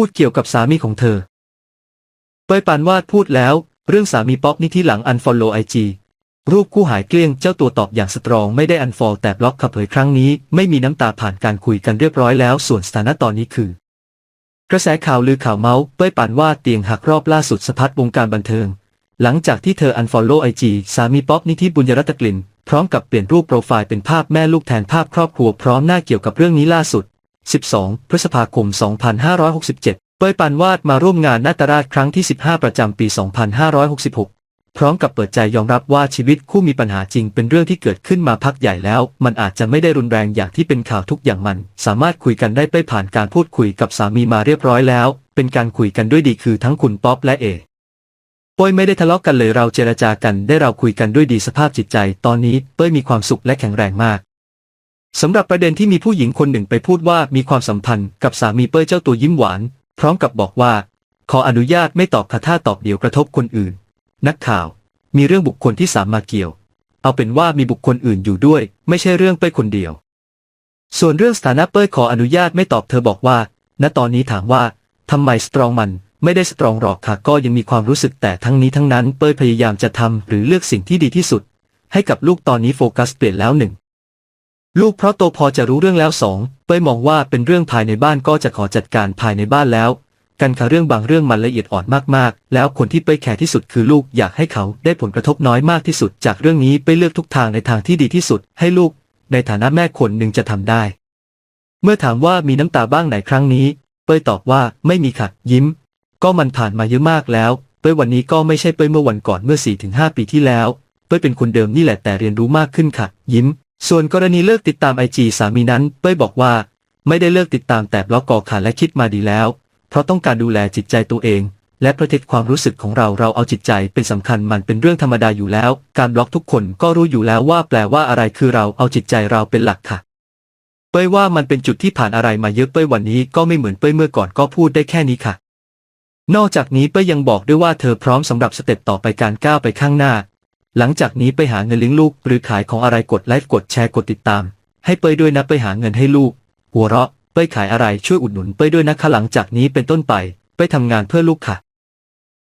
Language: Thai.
พูดเกี่ยวกับสามีของเธอ เป้ยปานวาดพูดแล้ว เรื่องสามีป๊อกนี่ที่หลังอันฟอลโลไอจีรูปคู่หายเกลี้ยงเจ้าตัวตอบอย่างสตรองไม่ได้อันฟอลแต่บล็อกขับเผยครั้งนี้ ไม่มีน้ำตาผ่านการคุยกันเรียบร้อยแล้วส่วนสถานะตอนนี้คือ กระแสข่าวลือข่าวเมาส์เป้ยปานวาดเตียงหักรอบล่าสุดสะพัดวงการบันเทิง หลังจากที่เธออันฟอลโลไอจีสามีป๊อกนิธิบุญยรัตกลิ่น พร้อมกับเปลี่ยนรูปโปรไฟล์เป็นภาพแม่ลูกแทนภาพครอบครัวพร้อมหน้าเกี่ยวกับเรื่องนี้ล่าสุด 12 พฤษภาคม 2567 เป้ยปานวาดมาร่วมงานนาตราชครั้งที่ 15 ประจำปี 2566 พร้อมกับเปิดใจยอมรับว่าชีวิตคู่มีปัญหาจริงเป็นเรื่องที่เกิดขึ้นมาพักใหญ่แล้ว มันอาจจะไม่ได้รุนแรงอย่างที่เป็นข่าวทุกอย่างมัน สามารถคุยกันได้เป้ยผ่านการพูดคุยกับสามีมาเรียบร้อยแล้ว เป็นการคุยกันด้วยดีคือทั้งคุณป๊อปและเอเป้ยไม่ได้ทะเลาะกันเลยเราเจรจากันได้เราคุยกันด้วยดีสภาพจิตใจ ตอนนี้เป้ยมีความสุขและแข็งแรงมาก สำหรับประเด็นที่มีผู้หญิงคนหนึ่งไปพูดว่ามีความสัมพันธ์กับสามีเป้ยเจ้าตัวยิ้มหวาน พร้อมกับบอกว่า ขออนุญาตไม่ตอบค่ะถ้าตอบเดี๋ยวกระทบคนอื่น นักข่าว มีเรื่องบุคคลที่สามมาเกี่ยว เอาเป็นว่ามีบุคคลอื่นอยู่ด้วย ไม่ใช่เรื่องเป้ยคนเดียว ส่วนเรื่องสถานะเป้ยขออนุญาตไม่ตอบเธอบอกว่า ณตอนนี้ถามว่าทำไมสตรองมันไม่ได้สตรองหรอกค่ะก็ยังมีความรู้สึกแต่ทั้งนี้ทั้งนั้นเป้ยพยายามจะทำหรือเลือกสิ่งที่ดีที่สุด ให้กับลูกตอนนี้โฟกัสเปลี่ยนแล้วหนึ่ง ลูกเพราะโตพอจะรู้เรื่องแล้วสองเป้ยมองว่าเป็นเรื่องภายในบ้านก็จะขอจัดการภายในบ้านแล้ว กันค่ะเรื่องบางเรื่องมันละเอียดอ่อนมากๆ แล้วคนที่เป้ยแคร์ที่สุดคือลูกอยากให้เขาได้ผลกระทบน้อยมากที่สุด จากเรื่องนี้เป้ยเลือกทุกทางในทางที่ดีที่สุด ให้ลูก ในฐานะแม่คนหนึ่งจะทำได้ เมื่อถามว่ามีน้ำตาบ้างไหนครั้งนี้ เป้ยตอบว่าไม่มีค่ะยิ้ม ก็มันผ่านมาเยอะมากแล้ว เป้ยวันนี้ก็ไม่ใช่เป้ยเมื่อวันก่อนเมื่อ4-5ปีที่แล้ว เป้ยเป็นคนเดิมนี่แหละแต่เรียนรู้มากขึ้นค่ะ ยิ้ม ส่วนกรณีเลิกติดตามไอจีสามีนั้นเป้ยบอกว่า ไม่ได้เลิกติดตามแต่บล็อกกอขาและคิดมาดีแล้ว เพราะต้องการดูแลจิตใจตัวเอง และประเทศความรู้สึกของเราเราเอาจิตใจเป็นสำคัญมันเป็นเรื่องธรรมดาอยู่แล้ว การบล็อกทุกคนก็รู้อยู่แล้วว่าแปลว่าอะไรคือเราเอาจิตใจเราเป็นหลักค่ะ เป้ยว่ามันเป็นจุดที่ผ่านอะไรมาเยอะเป้ยวันนี้ก็ไม่เหมือนเป้ยเมื่อก่อนก็พูดได้แค่นี้ค่ะ นอกจากนี้เป้ยยังบอกด้วยว่าเธอพร้อมสำหรับสเต็ปต่อไปการก้าวไปข้างหน้า หลังจากนี้ไปหาเงินเลี้ยงลูก หรือขายของอะไรกดไลค์กดแชร์กดติดตาม ให้เป้ยด้วยนะไปหาเงินให้ลูก หัวเราะเป้ยขายอะไรช่วยอุดหนุนเป้ยด้วยนะคะหลังจากนี้เป็นต้นไป ไปทำงานเพื่อลูกค่ะ